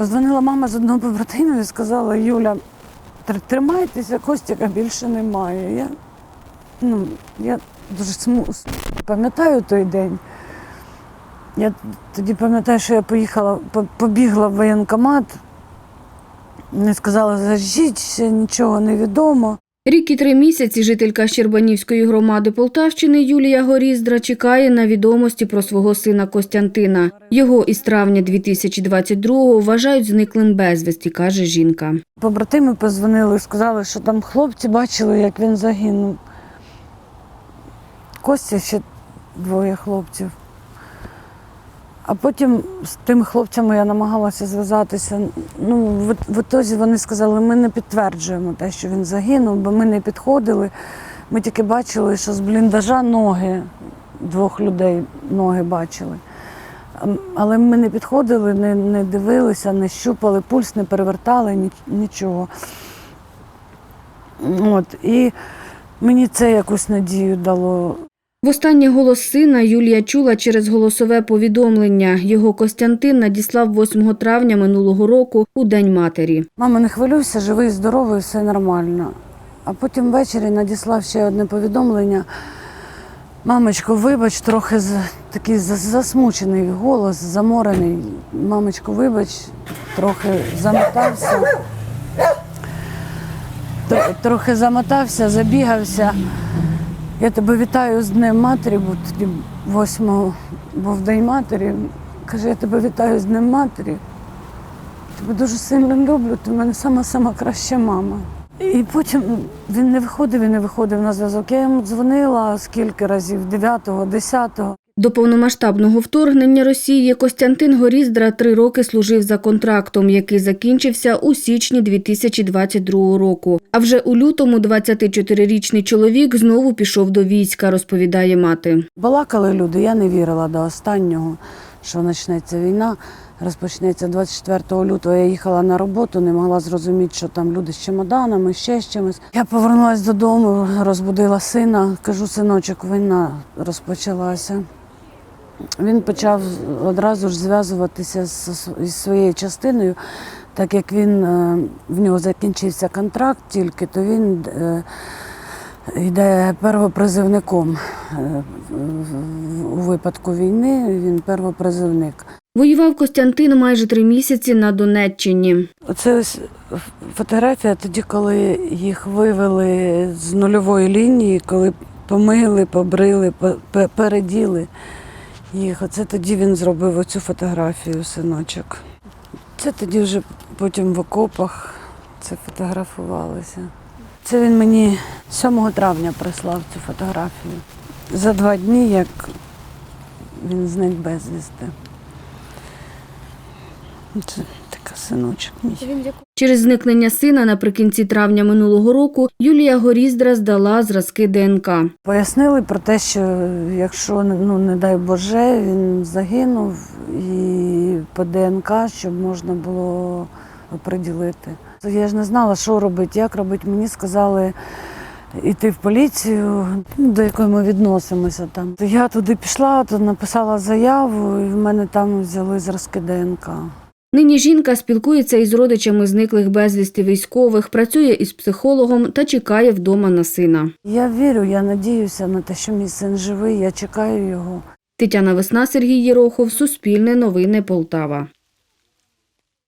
Позвонила мама з одного побратимів і сказала, Юля, тримайтеся, Костяка більше немає. Я, ну, я дуже сму... пам'ятаю той день. Я тоді пам'ятаю, що я поїхала, побігла в воєнкомат, не сказала, зажіть, нічого не відомо. Рік і три місяці жителька Щербанівської громади Полтавщини Юлія Горіздра чекає на відомості про свого сина Костянтина. Його із травня 2022-го вважають зниклим безвісті, каже жінка. Побратими позвонили, сказали, що там хлопці бачили, як він загинув. Костя ще двоє хлопців. А потім з тими хлопцями я намагалася зв'язатися. Ну, в, в ітозі вони сказали, ми не підтверджуємо те, що він загинув, бо ми не підходили. Ми тільки бачили, що з бліндажа ноги двох людей ноги бачили. Ем, Але ми не підходили, не, не дивилися, не щупали, пульс не перевертали, нічого. От, і мені це якусь надію дало. Востаннє голос сина Юлія чула через голосове повідомлення. Його Костянтин надіслав 8 травня минулого року у День матері. Мама, не хвилюйся, живий, здоровий, все нормально. А потім ввечері надіслав ще одне повідомлення. Мамочко, вибач, трохи такий засмучений голос, заморений. Мамочко, вибач, трохи замотався. Трохи замотався, забігався. Я тебе вітаю з Днем матері, бо тоді 8 був День матері. Каже, я тебе вітаю з Днем матері. Тебе дуже сильно люблю, ти в мене сама сама краща мама. І потім він не виходив і не виходив на зв'язок. Я йому дзвонила скільки разів, 9-го, 10-го. До повномасштабного вторгнення Росії Костянтин Горіздра три роки служив за контрактом, який закінчився у січні 2022 року. А вже у лютому 24-річний чоловік знову пішов до війська, розповідає мати. Балакали люди, я не вірила до останнього, що почнеться війна. Розпочнеться 24 лютого. Я їхала на роботу, не могла зрозуміти, що там люди з чемоданами, ще з чимось. Я повернулася додому, розбудила сина. Кажу, синочок, війна розпочалася. Він почав одразу ж зв'язуватися з, своєю частиною, так як він е, в нього закінчився контракт тільки, то він е, йде первопризивником. Е, У випадку війни він первопризивник. Воював Костянтин майже три місяці на Донеччині. Оце ось фотографія тоді, коли їх вивели з нульової лінії, коли помили, побрили, по- переділи їх. Оце тоді він зробив оцю фотографію, синочок. Це тоді вже потім в окопах це фотографувалося. Це він мені 7 травня прислав цю фотографію. За два дні, як він зник безвісти. Це така синочок мій. Через зникнення сина наприкінці травня минулого року Юлія Горіздра здала зразки ДНК. Пояснили про те, що якщо ну не дай Боже, він загинув і по ДНК, щоб можна було оприділити. Я ж не знала, що робити, як робити. Мені сказали йти в поліцію, ну, до якої ми відносимося там. Я туди пішла, то написала заяву, і в мене там взяли зразки ДНК. Нині жінка спілкується із родичами зниклих безвісти військових, працює із психологом та чекає вдома на сина. Я вірю, я надіюся на те, що мій син живий, я чекаю його. Тетяна Весна, Сергій Єрохов, Суспільне новини Полтава.